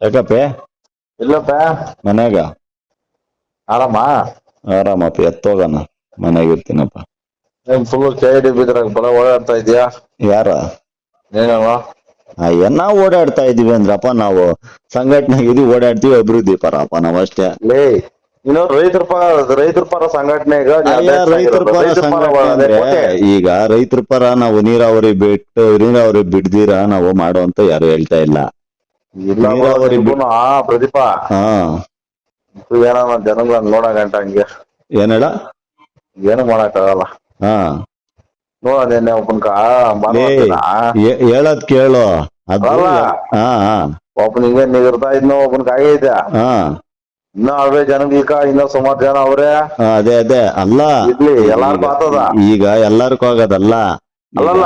ಯಾಕಪ್ಪ? ಇಲ್ಲಪ್ಪ. ಮನ್ಯಾಗ? ಆರಾಮ? ಆರಾಮಪ್ಪ ಎತ್ತೋಗಣ ಮನ್ಯಾಗ ಇರ್ತೀನಪ್ಪ. ಏನ್ ಫುಲ್ ಕೆ ಡಿ ಬಿದ್ರಾಗ ಬಲ ಓಡಾಡ್ತಾ ಇದೀಯಾ? ಯಾರ? ನೀನವ? ಅಯ್ಯ ನಾವು ಓಡಾಡ್ತಾ ಇದೀವಿ ಅಂದ್ರಪ್ಪ ನಾವು ಸಂಘಟನೆ ಇದು ಓಡಾಡ್ತೀವಿ ಅಭಿವೃದ್ಧಿ ಪರಪ್ಪ ನಾವು ಅಷ್ಟೇ. ಲೇ ನೀನು ರೈತರ ಪರ ರೈತರ ಪರ ಸಂಘಟನೆಗ ನೀ ಅಯ್ಯ ಅಧ್ಯಕ್ಷ ರೈತರ ಆಗಿರೋದು. ಪರ ರೈತರ ಪರ ಸಂಘಟನೆ ಅಂದ್ರೆ. ಈಗ ರೈತರ ಪರ ನಾವು ನೀರಾವರಿ ಬಿಟ್ಟು ನೀರಾವರಿ ಬಿಡ್ದಿರ ನಾವು ಮಾಡೋ ಅಂತ ಯಾರು ಹೇಳ್ತಾ ಇಲ್ಲ. ನೀರಾವರಿ ಬಿಟ್ಟು- ಆ ಪ್ರದೀಪ. ಹಾ. ಏನೋ ಜನಗಳನ್ನ ನೋಡ ಗಂಟ ಹಂಗೆ. ಏನೇಳ ಏನು ಮಾಡಕ್ಕಾಗಲ್ಲ. ಹಾ. ನೋಡ ನಿನ್ನೆ ಒಬ್ಬನ್ಕ ಹೇಳದ್ ಕೇಳು. ಅದು ಅಲ್ಲ. ಹಾ ಹಾ. ಒಬ್ಬನ ಹಿಂಗೆ ನಿಗರ್ತಾ ಇದ್ನೋ ಒಬ್ಬನ್ಕ ಆಗೈತೆ ಹಾ. ಇನ್ನ ಅವೇ ಜನಗಳ್ಕ ಇನ್ನೂ ಸುಮಾರು ಜನ ಅವ್ರೆ. ಅದೇ ಅದೇ. ಅಲ್ಲ. ಇರ್ಲಿ ಎಲ್ಲಾರ್ಗೂ ಈಗ- ಆತದ. ಈಗ ಎಲ್ಲಾರ್ಗು ಆಗೋದಲ್ಲ. ಅಲ್ಲಲ್ಲ.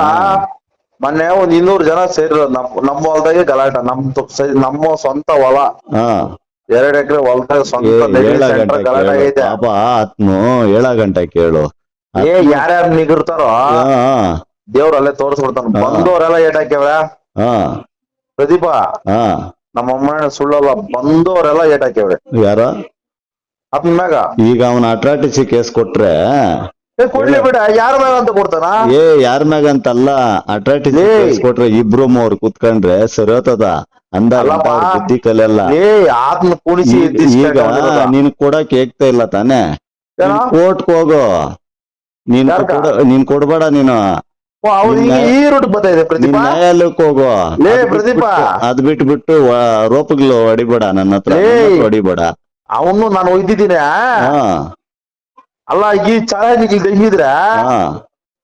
ಮೊನ್ನೆ ಒಂದ್ ಇನ್ನೂರು ಜನ ಸೇರಿರೋದು ನಮ್ ನಮ್ಮ ಹೊಲದಾಗೆ ಗಲಾಟ ನಮ್ ಸ- ನಮ್ಮ ಸ್ವಂತ ಹೊಲ. ಹಾ. ಎರಡ್ ಎಕರೆ ಹೊಲದಾಗ ಸ್ವಂತ ಏಳ ಗಂಟೆ ಗಲಾಟ ಕೇಳು. ಆಗೈತೆ ಪಾಪ ಏಳ ಗಂಟೆ ಕೇಳು. ಏ ಯಾರ್ಯಾರು ನಿಗಿರ್ತಾರೋ? ಹಾ ದೇವ್ರ ಅಲ್ಲೇ ತೋರಿಸ್ಬಿಡ್ತಾನ. ಹಾ. ಬಂದವರೆಲ್ಲ ಏಟ್ ಹಾಕ್ಯವ್ರ ಹಾ. ಪ್ರದೀಪ ಹಾ. ನಮ್ಮ ಅಮ್ಮನ ಸುಳ್ಳಲ್ಲ ಬಂದವರೆಲ್ಲ ಏಟ್ ಹಾಕ್ಯವ್ರೆ ಯಾರ ಮ್ಯಾಗ? ಈಗ ಅವನ ಅಟ್ರಾಟಿಸಿ ಕೇಸ್ ಕೊಟ್ರೆ ಕೊಡ್ಲಿ ಬಿಡ ಯಾರ ಮ್ಯಾಗ ಅಂತ ಕೊಡ್ತಾನ? ಏ ಯಾರ ಮ್ಯಾಗ ಅಂತಲ್ಲ ಅಟ್ರಾಕ್ಟ್ ಕೊಟ್ರೆ ಇಬ್ರು ಮೂವ್ರು ಕುತ್ಕೊಂಡ್ರೆ ಸರಿ ಹೋತದ ಅಂದಾಗ. ಬುದ್ಧಿ ಕಲಿಯಲ್ಲ. ಏ ಆತ್ನ ಕುಣಿಸಿ ಈಗ-. ನೀನ್ ಕೊಡಕ್ ಏಗ್ತಾ ಇಲ್ಲ ತಾನೆ? ಕೋರ್ಟ್ ಹೋಗು. ನೀನ್ ನೀನ್ ಕೊಡ್ಬೇಡ ನೀನು. ಈ ರೂಟ್ ಬರ್ತಾ ಇದೆ ಪ್ರದೀಪ. ನ್ಯಾಯಾಲಯಕ್ಕೆ ಹೋಗು. ಪ್ರದೀಪ. ಅದ್ ಬಿಟ್ಬಿಟ್ಟು ರೋಪಗ್ಲು ಹೊಡಿಬೇಡ ನನ್ನ ಹತ್ರ. ಹೊಡಿಬೇಡ. ಅವನು ನಾನು ಒಯ್ದಿದ್ದೀನಿ ಅಲ್ಲ ಈ ಚಾಲೆಂಜ್ ತೆಗಿದ್ರೆ ಹಾ.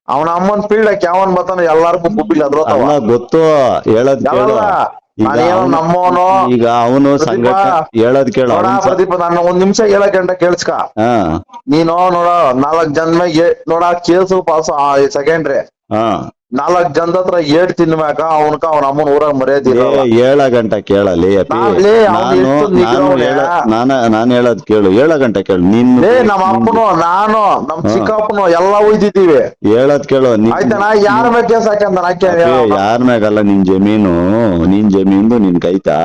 ಅವನ ಅಮ್ಮನ್ ಫೀಲ್ಡ್ ಯಾವನ್ ಬರ್ತಾನ ಎಲ್ಲಾರ್ಗು ಬುಬ್ಬಿಲ್ ಅದ್ರೋತಾವ ಅಲ್ಲ ಗೊತ್ತು. ಹೇಳದ್ ಕೇಳು. ನಮ್ಮವನು. ಈಗ ಅವನು ಸಂಘಟನೆ ಹೇಳದ್ ಕೇಳು. ಪ್ರದೀಪ ನಾನು ಒಂದ್ ನಿಮಿಷ ಹೇಳಕ್ ಗಂಟ ಕೇಳಿಸ್ಕ. ಹಾ. ನೀನು ನೋಡ ನಾಲ್ಕ್ ಜನ ನೋಡ ಕೇಸು ಪಾಸ್ ಸೆಕೆಂಡ್ರಿ ಹಾ. ನಾಲ್ಕ್ ಜನದ ಹತ್ರ ಏಟ್ ತಿನ್ಬೇಕ ಅವನ್ಕ ಅವನ ಅಮ್ಮನ ಊರಾಗ ಮರ್ಯಾದಿ ಏಳ ಗಂಟೆ ಕೇಳಲಿ ನಾನ್- ನಾನು ಹೇಳದ್ ಕೇಳು. ಏಳ ಗಂಟೆ ಕೇಳು. ನಿನ್ ನಮ್ಮ ಅಪ್ಪನು ನಾನು ನಮ್ ಚಿಕ್ಕಪ್ಪನು ಎಲ್ಲ ಉಯ್ದಿದ್ದೀವಿ. ಹೇಳದ್ ಕೇಳು. ಯಾರ ಮೇಲೆ ಕೇಸ್ ಅಪ್ಪಿ, ಯಾರ್ ಮ್ಯಾಗಲ್ಲ ನಿನ್ ಜಮೀನು? ನಿನ್ ಜಮೀನ್ದು ನಿನ್ ಕೈತಾ?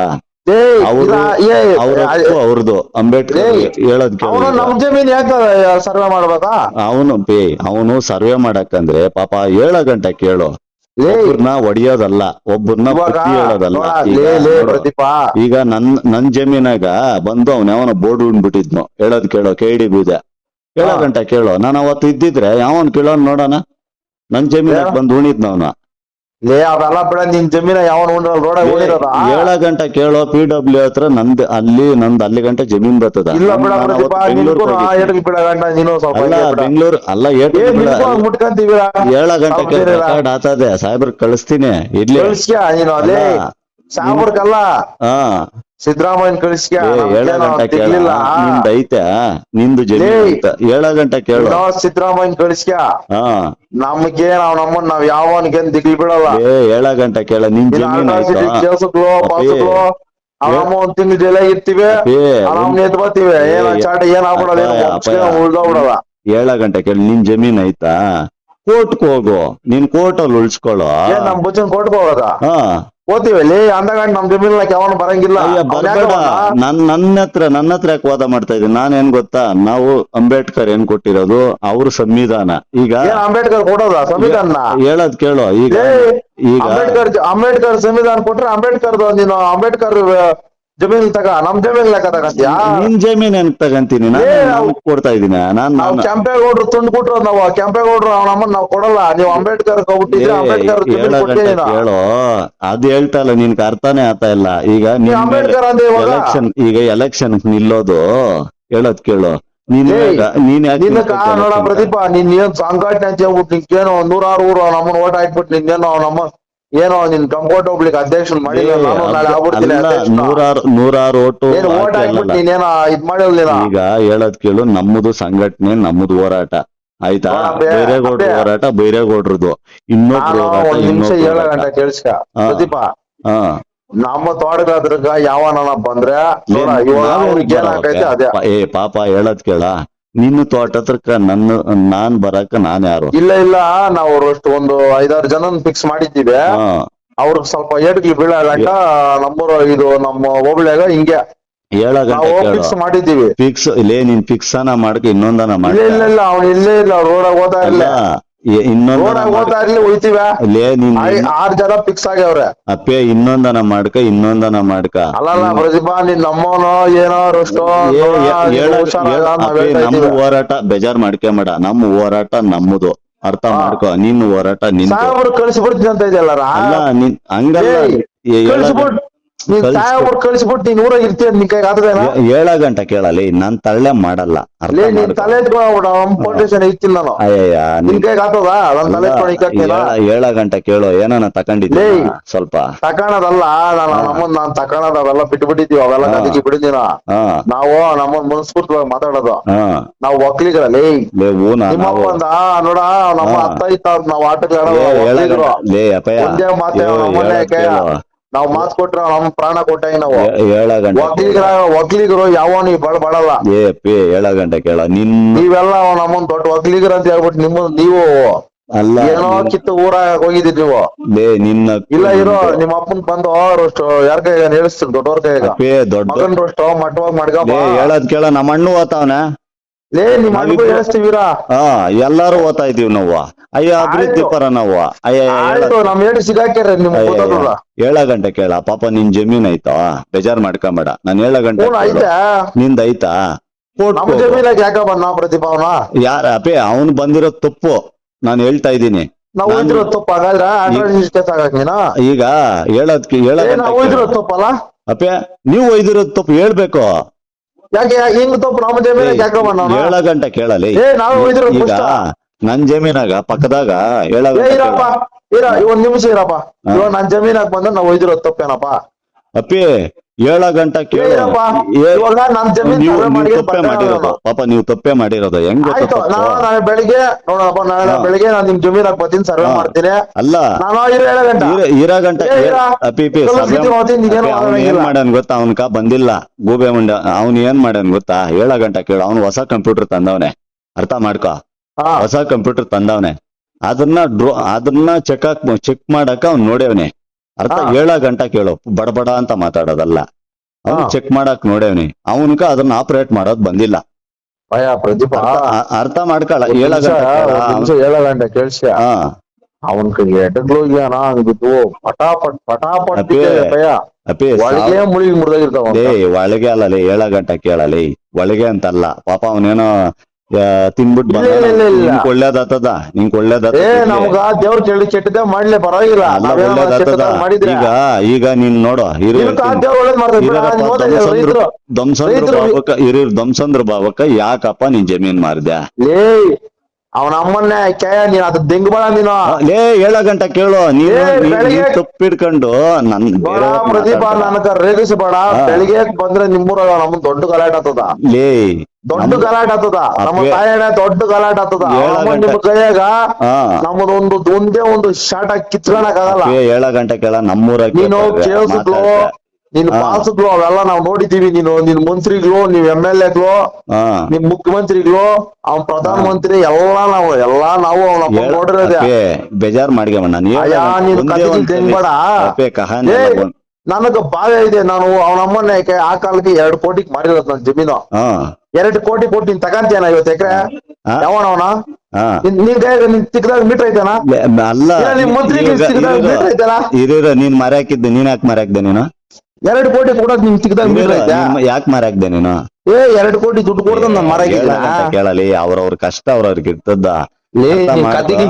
ಅವ್ರದ್ದು ಅಂಬೇಡ್ಕರ್ ಹೇಳದ್ ಅವನು ಕೇಳು ನಮ್ ಜಮೀನ್ ಯಾಕ ಸರ್ವೆ ಮಾಡ್ಬೇಕಾ ಅವನು ಪೇ ಅವನು ಸರ್ವೆ ಮಾಡಕಂದ್ರೆ ಪಾಪ ಏಳ ಗಂಟೆ ಕೇಳು. ಲೇ ಒಡಿಯೋದಲ್ಲ ಒಬ್ಬರನ್ನ ಹೇಳೋದಲ್ಲ. ಈಗ ನನ್ ನನ್ ಜಮೀನಾಗ ಬಂದು ಅವ್ನ ಯಾವನ ಬೋರ್ಡ್ ಉಂಡ್ಬಿಟ್ಟಿದ್ನು ಹೇಳೋದ್ ಕೇಳೋ ಕೇಡಿ ಬೀಜ ಏಳ ಗಂಟೆ ಕೇಳೋ. ನಾನು ಅವತ್ತು ಇದ್ದಿದ್ರೆ ಯಾವನ್ ಕೇಳೋನ್ ನೋಡೋಣ? ನನ್ ಜಮೀನಾಗ? ಬಂದು ಉಣಿದ್ನ ಅವನ. ಲೇ ಅವೆಲ್ಲ ಬಿಡ ನಿನ್ ಜಮೀನ ಯಾವ ರೋಡ ಏಳ ಗಂಟೆ ಕೇಳೋ ಪಿ ಡಬ್ಲ್ಯೂ ಹತ್ರ ನಂದ್ ಅಲ್ಲಿ ನಂದ್ ಅಲ್ಲಿ ಗಂಟೆ ಜಮೀನ್ ಬರ್ತದ. ಇಲ್ಲ ಬಿಡ ಪ್ರದೀಪ ನಿನ್ಗೂ ಬಿಡ ನೀನು ಸ್ವಲ್ಪ ಅಲ್ಲ ಹಂಗೆ ಬಿಡ. ಬೆಂಗಳೂರು ಅಲ್ಲ ಏಟ್ ಏ ನಿನ್ಗೂ ಹಂಗ್ ಮುಟ್ಕಂತೀವಿ ಏಳ ಗಂಟೆ ಅವ್ರ್ ಬೇರೆ ಇಲ್ಲ. ರೆಕಾರ್ಡ್ ಆತದೆ. ಸಾಹೇಬ್ರ ಕಳಿಸ್ತೀನಿ ಇಡ್ಲಿ ಕಳಿಸ್ಕ್ಯ ನೀನು? ಅಲ್ಲೇ ಅಲ್ಲ. ಸಾಬ್ರಕ್ಕಲ್ಲ ಹಾ. ಸಿದ್ದರಾಮಯ್ಯನ್ ಕಳಿಸ್ಕ್ಯ ಏ, ಏಳ ಗಂಟೆ ಕೇಳ. ನಿಂದ ಐತೆ ನಿಂದು ಜಮೀನ್. ಐತೆ. ಏಳ ಗಂಟೆ ಕೇಳು. ಸಿದ್ದರಾಮಯ್ಯನ್ ಕಳಿಸ್ಕ್ಯ ಹಾ. ನಮ್ಗೇನ್ ಅವ್ನ ಅಮ್ಮನ್ ನಾವ್ ಯಾವನ್ಗೇನ್ ದಿಗ್ಲಿ ಬಿಡಲ್ಲ. ಏ ಏಳ ಗಂಟೆ ಕೇಳ. ನಿನ್ ಜಮೀನ್ ಕೆಲ್ಸಕ್ಳು ಪಾಸಕ್ಳು ಆರಾಮ ಒಂದ್ ತಿಂಗಳು ಜೈಲ ಇರ್ತೀವಿ. ಆರಾಮ್ ನಿಂತ್ ಬರ್ತೀವಿ. ಏನ ಚಾಟ ಏನ್ ಆಗ್ಬಿಡಲ್ಲ. ಉಳ್ದೋಗ್ಬಿಡಲ್ಲ ಏಳ ಗಂಟೆ ಕೇಳ. ನಿನ್ ಜಮೀನ್ ಐತಾ? ಕೋರ್ಟ್ಗೆ ಹೋಗು. ನಿನ್ ಕೋರ್ಟ್ ಅಲ್ಲಿ ಉಳ್ಸ್ಕೊಳ್ಳೋ ನಮ್ ಬುಚ್ಚನ್ ಕೊಟ್ಕೊ ಹೋಗದ? ಹಾ ಅಂದಾಗ ನಮ್ ಜಮೀನ್ ಯಾವನು ಬರಂಗಿಲ್ಲ. ಬರ್ಬೇಡ? ನನ್ ನನ್ನ ಹತ್ರ ನನ್ನ ಹತ್ರ ಯಾಕೆ ವಾದ ಮಾಡ್ತಾ ಇದ್ದೀನಿ ಏನ್ ಗೊತ್ತಾ? ನಾವು ಅಂಬೇಡ್ಕರ್ ಏನ್ ಕೊಟ್ಟಿರೋದು? ಅವ್ರ ಸಂವಿಧಾನ. ಈಗ ಅಂಬೇಡ್ಕರ್ ಕೊಡೋದ? ಸಂವಿಧಾನ? ಹೇಳದ್ ಕೇಳೋ. ಈಗ ಈಗ ಅಂಬೇಡ್ಕರ್ ಅಂಬೇಡ್ಕರ್ ಸಂವಿಧಾನ ಕೊಟ್ರೆ ಅಂಬೇಡ್ಕರ್ ನೀನು ಅಂಬೇಡ್ಕರ್ ಜಮೀನ್ ತಗ ನಮ್ ಜಮೀನ್ ಲೆಕ್ಕ ತಗಂತೀಯ? ನಿನ್ ಜಮೀನ್ ಏನ್ ತಗಂತೀನಿ? ನಾನು ಕೊಡ್ತಾ ಇದೀನಿ? ನಾನ್ ನಾವ್ ಕೆಂಪೇಗೌಡ್ರು ತುಂಡು ಕೊಟ್ರು ನಾವು ಕೆಂಪೇಗೌಡ್ರು ಅವ್ನ ನಾವು ನಾವ್ ಕೊಡಲ್ಲ. ನೀವು ಅಂಬೇಡ್ಕರ್ ಹೇಳೋ ಅಂಬೇಡ್ಕರ್ ಅದ್ ಹೇಳ್ತಾ ಇಲ್ಲ ನಿನ್ಗೆ ಅರ್ಥನೇ ಆತ ಇಲ್ಲ. ಈಗ ನೀ ಅಂಬೇಡ್ಕರ್ ಎಲೆಕ್ಷನ್ ಈಗ ಎಲೆಕ್ಷನ್ ನಿಲ್ಲೋದು. ಹೇಳೋದ್ ಕೇಳು. ನೀನ್ ನೋಡ? ಪ್ರದೀಪ ನೀನ್ ಏನ್ ಸಂಘಟನೆ ಅಂತ ಹೇಳ್ಬಿಟ್ಟು ನಿನ್ಗೇನೋ ನೂರಾರು ಊರು ಅಮ್ಮನ್ ಓಟ್ ಹಾಕ್ಬಿಟ್ಟು ನಿನ್ನೇನೋ ಅವ್ನ ಅಮ್ಮ ಏನೋ ನಿನ್ ಕಂಫರ್ಟ್ ಹೋಗ್ಲಿಕ್ಕೆ ಅಧ್ಯಕ್ಷನ್ ಮಾಡಿಲ್ಲ ನಾನು ನಾಳೆ ಅಲ್ಲ, ಆಗ್ಬಿಡ್ತೀನಿ ಅಲ್ಲ, ಅಧ್ಯಕ್ಷನ. ನೂರಾರು ನೂರಾರು ಓಟು ಏನ್ ಓಟ್ ಹಾಕ್ಬಿಟ್ಟು ಅಲ್ಲಲ್ಲ. ಇದ್ ಮಾಡಿರ್ಲಿಲ್ಲ ಈಗ ಹೇಳೋದ್ ಕೇಳು ನಮ್ಮದು ಸಂಘಟನೆ ನಮ್ಮದು ಹೋರಾಟ ಆಯ್ತಾ ಬೈರೇಗೌಡ್ರ ಅದೇ. ಹೋರಾಟ ಬೈರೇಗೌಡ್ರದ್ದು ಇನ್ನೊಬ್ರು ನಾನು ಹೋರಾಟ ಒಂದ್ ನಿಮಿಷ ಇನ್ನೊಬ್ರು ಹೋರಾಟ ಕೇಳಿಸ್ಕ ಹಾ. ಪ್ರದೀಪ ಹಾ ನಮ್ಮ ತೋಟಗಾದ್ರಗ ಯಾವನ ಬಂದ್ರೆ ನೋಡ, ಏನ್ ಇವಾಗ? ಅದೇ ಏ ಪಾಪ ಹೇಳದ್ ಕೇಳ ನಿನ್ನ ತೋಟ ಹತ್ರಕ್ಕ ನನ್ನ ನಾನ್ ಬರಕ ನಾನ್ ಯಾರು? ಇಲ್ಲ ಇಲ್ಲ ನಾವು ಅಷ್ಟು ಒಂದು ಐದಾರು ಜನ ಫಿಕ್ಸ್ ಮಾಡಿದ್ದೀವಿ. ಹಾ. ಅವ್ರಿಗೆ ಸ್ವಲ್ಪ ಏಟ್ಗಳು ಬೀಳಾಕ ನಮ್ಮೂರ ಇದು ನಮ್ಮ ಹೋಬಳಿಯಾಗ ಹಿಂಗೆ. ಏಳ ನಾವು ಗಂಟೆ ಕೇಳು. ಫಿಕ್ಸ್ ಮಾಡಿದ್ದೀವಿ. ಫಿಕ್ಸ್ ಇಲ್ಲೇ ನೀನ್ ಫಿಕ್ಸ್ ಅನ್ನ ಮಾಡಕ ಇನ್ನೊಂದನ ಇಲ್ಲ ಮಾಡ್ಕ. ಇಲ್ಲ ಇಲ್ಲ ಅವ್ನು ಇಲ್ಲೇ ಇಲ್ಲ ರೋಡ್ ಅಲ್ಲ ಇರ್ಲಿ ಎ- ಇನ್ನೊಂದನ ಮಾಡ್ಕ. ಉಳಿತೀವ? ಲೇ ನೀನ್ ಆರ್ ಜನ ಫಿಕ್ಸ್ ಆಗ್ಯಾವ್ರೆ ಅಪ್ಪೆ ಇನ್ನೊಂದನ ಮಾಡ್ಕ ಇನ್ನೊಂದನ ಮಾಡ್ಕ. ಅಲ್ಲಲ್ಲ ಪ್ರತಿಭಾ ನಿನ್ ನಮ್ಮವನು ಏನೋ ಅಷ್ಟು ಏ, ಏ- ಏಳ- ಏಳ- ಅಪ್ಪೆ ನಮ್ಮ ಹೋರಾಟ ಬೇಜಾರ್ ಮಾಡ್ಕೊಂಬೇಡ ನಮ್ಮ ಹೋರಾಟ ನಮ್ಮದು. ಅರ್ಥ. ಮಾಡ್ಕೋ ನಿನ್ ಹೋರಾಟ ನಿನ್ ಸಾಹೇಬ್ರು ಕಳಿಸ್ಬಿಡ್ತೀನಿ ಅಂತ ಇದೆಯಲ್ಲ ಅಲ್ಲ ನೀನ್ ಹಂಗಲ್ಲ. ಏಯ್, ಏ- ನೀನ್ ಕಳಿಸ್ಬಿಟ್ಟು ನೀನ್ ಊರಾಗ ಇರ್ತೀಯ ನಿನ್ ಕೈಗೆ ಆತದೇನ ಏಳ ಗಂಟೆ ಕೇಳಲಿ ನಾನ್ ತಳ್ಳೆ ಮಾಡಲ್ಲ ಅರ್ಥ ಲೇ ನೀನ್ ಮಾಡ್ಕೊ. ತಲೆ ಇರ್ತೀನಿ ನಾನು. ಅಯ್ಯಯ್ಯ ನಿನ್ ಕೈಗೆ ಆತದ? ನನ್ ತಲೆ ಎತ್ಕೊಂಡು ಇಕ್ಕಕ್ಕಿಲ್ಲ ಏಳ ಏಳ ಗಂಟೆ ಕೇಳು ಏನಾನ ತಕೊಂಡಿದ್ದೆ ಲೇ. ಸ್ವಲ್ಪ. ತಕಣದಲ್ಲ ನಾನು ನಮ್ಮನ್ ನಾನ್ ತಕಣದ ಅವೆಲ್ಲ ಬಿಟ್ಟು ಬಿಟ್ಟಿದ್ದೀವಿ ಅವೆಲ್ಲ ಹಾ. ಗದಿಗೆ ಬಿಡಿದೀನ ಹಾ. ನಾವು ನಮ್ಮನ್ ಮನಸ್ಫೂರ್ತಿವಾಗಿ ಮಾತಾಡೋದು. ಹಾ. ನಾವು ಒಕ್ಲಿಗರಲ್ಲಿ ಲೇ ಊನ ನಾವು ನಿಮ್ಮಪ್ಪ ಅಂದ ನೋಡ ನಮ್ಮ ಹಾ. ಅತ್ತ ಇತ್ತ ನಾವು ಏಳ ಗಂಟೆ- ಲೇ ಅಪ್ಪಯ್ಯ ಒಂದೇ ಮಾತೆ ಕೇಳು. ನಾವು ಮಾತ್ ಕೊಟ್ರ ನಮ್ ಪ್ರಾಣ ಕೊಟ್ಟಾಗ ನಾವು. ಏಳ ಗಂಟೆ ಒಕ್ಲಿಗರ ಒಕ್ಲಿಗರು ಯಾವ ನೀವ್ ಬಳ ಬಡಲ್ಲ. ಏ ಪಿ ಏಳ ಗಂಟೆ ಕೇಳ. ನಿನ್ ನೀವೆಲ್ಲ ನಮ್ಮನ್ ದೊಡ್ಡ ಒಕ್ಲಿಗರ ಅಂತ ಹೇಳ್ಬಿಟ್ಟು ನಿಮ್ಮ ನೀವು ಅಲ್ಲ ಏನೋ ಕಿತ್ತು ಊರಾಗ ಹೋಗಿದ್ದೀರಿ ನೀವು. ಲೇ ನಿನ್ನ ಇಲ್ಲ ಇರೋ ನಿಮ್ಮ ಅಪ್ಪನ್ ಬಂದು ಅವ್ರಷ್ಟು ಯಾರ ಕೈ ಹೇಳಿಸ್ತೀರಿ ದೊಡ್ಡವ್ರ ಕೈಗ. ಪೇ ದೊಡ್ಡ ಮಗನ್ರಷ್ಟು ಮಟ್ಟವಾಗಿ ಮಾಡ್ಕಪ್ಪ. ಲೇ ಹೇಳದ್ ಕೇಳ. ನಮ್ಮ ಅಣ್ಣ ಓತಾವನ ಲೇ ನಿಮ್ ಅಣ್ಣಗೂ ಹೇಳಿಸ್ತೀವಿರ ಹಾ ಎಲ್ಲಾರು ಓದ್ತಾ ಇದೀವಿ ನಾವು. ಅಯ್ಯ ಅಭಿವೃದ್ಧಿ. ಪರ ನಾವು. ಆಯ್ತು ನಮ್ ಹೇಳಿ ಸಿಗಾಕ್ಯಾರ ನಿಮ್ ಏಳ ಗಂಟೆ ಕೇಳ. ಪಾಪ ನಿನ್ ಜಮೀನ್ ಐತಾ ಬೇಜಾರ್ ಮಾಡ್ಕೊಂಬೇಡ. ನಾನ್ ಏಳ ಗಂಟೆ ನಿಂದ ಐತಾ ಕೋರ್ಟ್ ನಮ್ ಜಮೀನಾಗ ಯಾಕ ಬಂದ ಪ್ರತಿಭಾವನ? ಯಾರ ಅಪೇ ಅವನ್ ಬಂದಿರೋ ತಪ್ಪು. ನಾನು ಹೇಳ್ತಾ ಇದ್ದೀನಿ. ಈಗ ಹೇಳದ್ ಗಂಟೆ ತಪ್ಪಲ್ಲ? ಅಪ್ಪೆ ನೀವು ಒಯ್ದಿರೋದ್ ತಪ್ಪು ಹೇಳ್ಬೇಕು. ಯಾಕೆ ಹಿಂಗ್ ತಪ್ಪು ನಮ್ಮ ಜಮೀನಾಗ ಯಾಕ ಬಂದ ಏಳ ಗಂಟೆ ಕೇಳಲಿ. ಏ ನಾವು ಉಳಿದಿರೋ ಈಗ ನನ್ ಜಮೀನಾಗ ಪಕ್ಕದಾಗ ಹೇಳಪ್ಪ ಏ ಇರಪ್ಪ ಇರ ಒಂದ್ ನಿಮಿಷ ಇರಪ್ಪ. ಇವಾಗ ನಾನ್ ಜಮೀನಾಗ ಬಂದ ನಾವ್ ಒಯ್ದಿರೋ ತಪ್ಪೇನಪ್ಪ? ಅಪ್ಪಿ ಏಳ ಗಂಟೆ ಕೇಳು. ಇರಪ್ಪ. ಏ- ಇವಾಗ ನನ್ ಜಮೀನ್ ನೀವು ಸರ್ವೆ ನೀವು ಮಾಡಿ ತಪ್ಪೇ ಮಾಡಿರೋದು. ಪಾಪ ನೀವು ತಪ್ಪೇ ಮಾಡಿರೋದು. ಹೆಂಗ್ ಆಯ್ತು ನಾನು? ನಾಳೆ ಬೆಳಿಗ್ಗೆ ನೋಡಪ್ಪ ನಾಳೆ ಹಾ. ಬೆಳಿಗ್ಗೆ ನಾನು ನಿಮ್ ಜಮೀನಾಗ ಬರ್ತೀನಿ ಸರ್ವೆ ಹಾ. ಮಾಡ್ತೀನಿ. ಅಲ್ಲ. ನಾನು ಇರೋ ಏಳು ಗಂಟೆ. ಇರ- ಇರ ಗಂಟೆ ಏ, ಇರ. ಅಪ್ಪಿ ಪಿ ಕೆಲವು ಸತಿ ಹೋಗ್ತೀನಿ, ನೀನೇನು ಅವ್ನು ಏನ್. ಮಾಡ್ಯಾನ್ ಗೊತ್ತಾ? ಅವನ್ಕ ಬಂದಿಲ್ಲ. ಗೂಬೆ ಮುಂಡ ಅವ್ನ್ ಏನ್ ಮಾಡ್ಯಾನ್ ಗೊತ್ತಾ? ಏಳ ಗಂಟೆ ಕೇಳು. ಅವ್ನ್ ಹೊಸ ಕಂಪ್ಯೂಟರ್ ತಂದವನೆ. ಅರ್ಥ ಮಾಡ್ಕೊ. ಹೊಸ ಕಂಪ್ಯೂಟರ್ ತಂದವನೆ. ಅದನ್ನ ಡ್ರೋ ಅದನ್ನ ಚೆಕ್ ಹಾಕ್ ಚೆಕ್ ಮಾಡಕ ಅವ್ನ್ ನೋಡೇವನೆ ಅರ್ಥ. ಏಳ ಗಂಟೆ ಕೇಳು. ಬಡಬಡ ಅಂತ ಮಾತಾಡೋದಲ್ಲ. ಅವ್ನು ಚೆಕ್ ಮಾಡಕ್ ನೋಡ್ಯವನಿ. ಅವನ್ಕ ಅದನ್ನ ಆಪರೇಟ್ ಮಾಡೋದ್ ಬಂದಿಲ್ಲ. ಭಯ ಪ್ರದೀಪ. ಅರ್ಥ ಮಾಡ್ಕಳ. ಏಳ ಗಂಟೆ ಏಳ ಗಂಟೆ ಕೇಳಿಸ್ಯ? ಹಾ. ಅವನ್ ಕೈಗೆ ಪಟಾಪಟ್ ಭಯ ಒಳಗೆ ಮುಳುಗಿ ಮುರಿದಾಗಿರ್ತಾವ ಲೇ ಒಳಗೆ ಅಲ್ಲ ಲೇ ಏಳ ಗಂಟೆ ಕೇಳಲಿ. ಒಳಗೆ ಅಂತಲ್ಲ. ಪಾಪ ಅವನೇನೋ ತಿನ್ಬಿಟ್. ನಿಂಗ್ ಒಳ್ಳೇದಾತದ ಏ ನಮ್ಗ ದೇವ್ರ ಚಳಿ ಕೆಟ್ಟದೆ ಮಾಡ್ಲೆ ಪರವಾಗಿಲ್ಲ. ಅಲ್ಲ ನಾವೇನೋ ಒಳ್ಳೇದಾತದ ಕೆಟ್ಟದಾಗ್ ಮಾಡಿದ್ರೆ? ಈಗ ಈಗ ನೀನ್ ನೋಡು ದೇವ್ರ ಒಳ್ಳೇದ್ ಮಾಡ್ತಾರೆ ಬಿಡ, ನೀನ್ ರೈತರು. ಹಿರಿಯರ್ ಯಾಕಪ್ಪ ನೀನ್ ಜಮೀನ್ ಮಾರ್ದ್ಯಾ ಅವನ ಅಮ್ಮನ್ನೇ ಕೇಯ ನೀನ್ ಅದು ದೆಂಗ್ಬಾಳ ನೀನು ಲೇ ಏಳ ಗಂಟೆ ಕೇಳು. ನೀನು ಏ, ನೀನ್- ಬೆಳಗ್ಗೆ- ನೀನ್ ತಪ್ಪಿಡ್ಕೊಂಡು ನನ್ ಬೇಡ ಬೇರೆ ಪ್ರದೀಪ ನನಗ ರೇಗಿಸಬೇಡ. ಬೆಳಿಗ್ಗೆ ಬಂದ್ರೆ ನಿಮ್ಮೂರ ನಮ್ ದೊಡ್ಡ ಗಲಾಟೆ ಆತದ ಲೇ ದೊಡ್ಡ ಗಲಾಟ್ ಆತದ ನಮ್ಮ ತಾಯಣ್ಣ ದೊಡ್ಡ ಗಲಾಟ್ ಆತದ ನಿಮ್ ಕೈಯಾಗ ನಮ್ದೊಂದು ನಮ್ಮದೊಂದು ಒಂದೇ ಒಂದು ಶಾಟ ಕಿತ್ಕೊಳಕ್ ಆಗಲ್ಲ. ಏಳ ಗಂಟೆ ಕೇಳ ನಮ್ಮೂರ ನೀನು ಕೇಳಿಸಿದ್ಲು ನೀನ್ ಹಾ. ಪಾಲ್ಸಿದ್ಲು ಅವೆಲ್ಲ ನಾವ್ ನೋಡಿದೀವಿ ನೀನು. ನಿನ್ ಮಂತ್ರಿಗಳು ನೀವ್ ಎಂ ಎಲ್ ಎಗ್ಲು ನಿಮ್ ಮುಖ್ಯಮಂತ್ರಿಗಳು ಅವ್ನ್ ಪ್ರಧಾನ ಮಂತ್ರಿ ಎಲ್ಲಾ ನಾವು ಎಲ್ಲಾ ನಾವು ಅವನ ನೋಡಿರೋದೇ. ಬೇಜಾರ್ ನೀನ್ ಕಥೆ ಬೇಡ? ಅಯ್ಯ, ನನಗ ಬಾವೆ ಇದೆ ನಾನು ಅವನ ಯಾಕೆ ಆ ಕಾಲಕ್ಕೆ ಎರಡು ಕೋಟಿಗೆ ಮಾರಿರೋದು ನನ್ನ ಜಮೀನು. ಎರಡು ಎರಡ್ ಕೋಟಿ ಕೊಟ್ಟು ನೀನ್ ತಗಂತೀಯನ ಇವತ್ತು ಎಕರೆ? ಯಾವನ ಅವನ? ನಿನ್ ಕೈಯಾಗ ನಿನ್ ತಿಕ್ಕದಾಗ ಮೀಟರ್ ಐತನ? ಅಲ್ಲ ನಿಮ್ ಮಂತ್ರಿ ನಿನ್ ಈಗ- ಸಿಕ್ಕಿದಾಗ ಇರೀರ- ಮೀಟರ್ ಐತಲ್ಲ ಇರೀರ ನೀನ್ ಮರ್ಯಾಕಿದ್ದೆ ನೀನ್ ಯಾಕೆ ಮರ್ಯಾಕ್ದೆ ನೀನು? ಎರಡ್ ಕೋಟಿ ಕೊಡೋದ್ ನಿನ್ ತಿಕ್ಕದಾಗ ಮೀಟರ್ ಐತೆ ಯಾಕೆ ಮರ್ಯಾಕ್ದೆ ನೀನು? ಏ ಎರಡ್ ಕೋಟಿ ದುಡ್ಡು ಕೊಡ್ದ ನಾನು ಮರ ಏಳ ಗಂಟೆ ಕೇಳಲಿ ಅವ್ರವ್ರ ಕಷ್ಟ ಅವ್ರವ್ರಿಗೆ ಇರ್ತದ ಕತೆಗೆ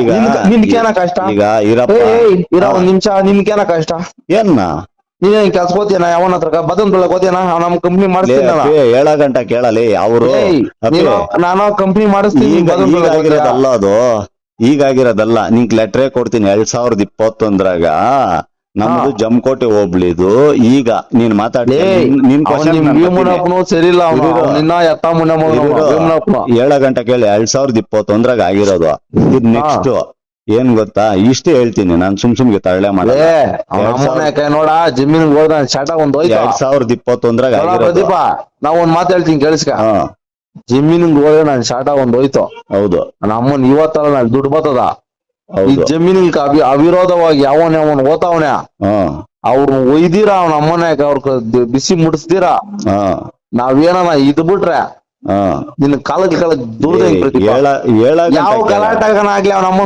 ಈಗ ನಿನ್ಕೇನ ಕಷ್ಟ? ಈಗ ಇರಪ್ಪ ಏ ಇರ ಒಂದ್ ನಿಮಿಷ ಕಷ್ಟ? ಏನ್ನ? ನೀನೇನ್ ಕೆಲ್ಸ ಹೋಗ್ತೀನ ಯಾವನ ಹತ್ರ ಬದನ್ ತೊಳಕ್ ಹೋಗ್ತೀನ ನಮ್ ಕಂಪ್ನಿ ಲೇ, ಮಾಡಿಸ್ತೀನಿ ನಾನು. ಅಪ್ಪೆ, ಏಳ ಗಂಟೆ ಕೇಳಲಿ ಅವರು. ಏಯ್, ನೀನು ನಾನು ಕಂಪ್ನಿ ಮಾಡಿಸ್ತೀನಿ ಈಗ ಬದನ್ ಅದು ಈಗಾಗಿರೋದಲ್ಲ ನಿಂಗ್ ಲೆಟ್ರೇ ಕೊಡ್ತೀನಿ ಎರಡ್ ಸಾವಿರದ ಇಪ್ಪತ್ತೊಂದ್ರಾಗ. ನಮ್ದು ಜಮ್ಕೋಟೆ ಹೋಬ್ಳಿದು ಈಗ ನೀನ್ ಮಾತಾಡಿ ನಿನ್ ಭೀಮಣ್ಣಪ್ಪನು ಸರಿ ಇಲ್ಲ. ನಿನ್ನ ಎತ್ತ ಮುನ್ನ ಮಗನು ಅವ್ನು, ಭೀಮಣ್ಣಪ್ಪನು. ಏಳ ಗಂಟೆ ಕೇಳಿ ಎರಡ್ ಸಾವಿರದ ಇಪ್ಪತ್ತೊಂದ್ರಾಗ ಆಗಿರೋದು. ಇದ್ ನೆಕ್ಸ್ಟ್ ಏನ್ ಗೊತ್ತಾ? ಇಷ್ಟೇ ಹೇಳ್ತೀನಿ. ನಾನ್ ಸುಮ್ ಸುಮ್ಗೆ ತಳ್ಳೆ ಯಾಕೆ ನೋಡ ಜಮೀನ್ ಹೋದ ಶಾಟ ಒಂದ್ ಎರಡ್ ಸಾವಿರದ ಇಪ್ಪತ್ತೊಂದ್ರಾಗ ಪ್ರದೀಪ ನಾವ್ ಒಂದ್ ಮಾತು ಹೇಳ್ತೀನಿ ಕೇಳಿಸ್ಕ. ಜಮೀನಿಗೆ ಹೋದ್ರೆ ನನ್ ಶಾಟ ಒಂದ್ ಹೋಯ್ತು. ಹೌದು. ನಮ್ಮನ್ ಅಮ್ಮನ್ ಇವತ್ತಲ್ಲ ನಾನ್ ದುಡ್ಡು ಬರ್ತದ. ಈ ಜಮೀನ್ ಜಮೀನಿಗೆ ಅವಿ ಅವಿರೋಧವಾಗಿ ಯಾವನ್ ಯಾವನ್ ಓತಾವನೆ ಹಾ. ಅವ್ರನ್ನ ಒಯ್ದಿರ ಅವ್ನ ಅಮ್ಮನೆ ಅವ್ರ ಬಿಸಿ ಮುಡಿಸ್ದಿರ? ಹಾ. ನಾವೇನ ಇದ್ ಬಿಟ್ರೆ ಹಾ. ನಿನ್ ಕಾಲಕ್ಕೆ ಕಾಲಕ್ಕೆ ದೂರದ ಏ, ಏಳ ಏಳ ಯಾವ ಗಲಾಟೆಗನಾಗ್ಲಿ ಅವ್ನ ಅಮ್ಮನ್